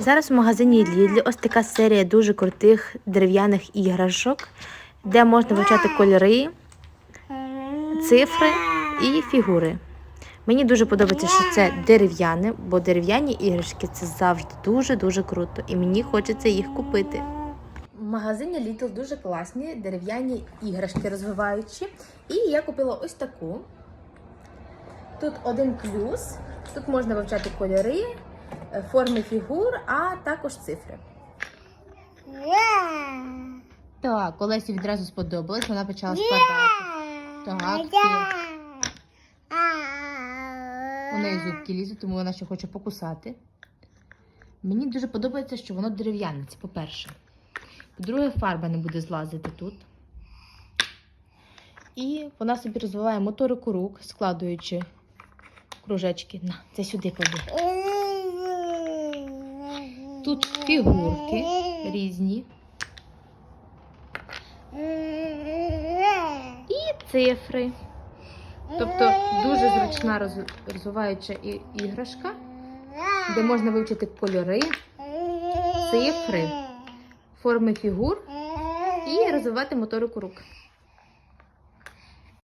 Зараз в магазині Lidl ось така серія дуже крутих дерев'яних іграшок, де можна вивчати кольори, цифри і фігури. Мені дуже подобається, що це дерев'яне, бо дерев'яні іграшки це завжди дуже-дуже круто, і мені хочеться їх купити. В магазині Lidl дуже класні дерев'яні іграшки розвиваючі. І я купила ось таку. Тут один плюс. Тут можна вивчати кольори, форми фігур, а також цифри. Так, Олесі відразу сподобалось, вона почала складати. Так, У неї зубки лізуть, тому вона ще хоче покусати. Мені дуже подобається, що воно дерев'яне, це по-перше. По-друге, фарба не буде злазити тут. І вона собі розвиває моторику рук, складуючи кружечки. На, це сюди клади. Тут фігурки різні. І цифри. Тобто дуже зручна розвиваюча іграшка, де можна вивчити кольори, цифри, форми фігур і розвивати моторику рук.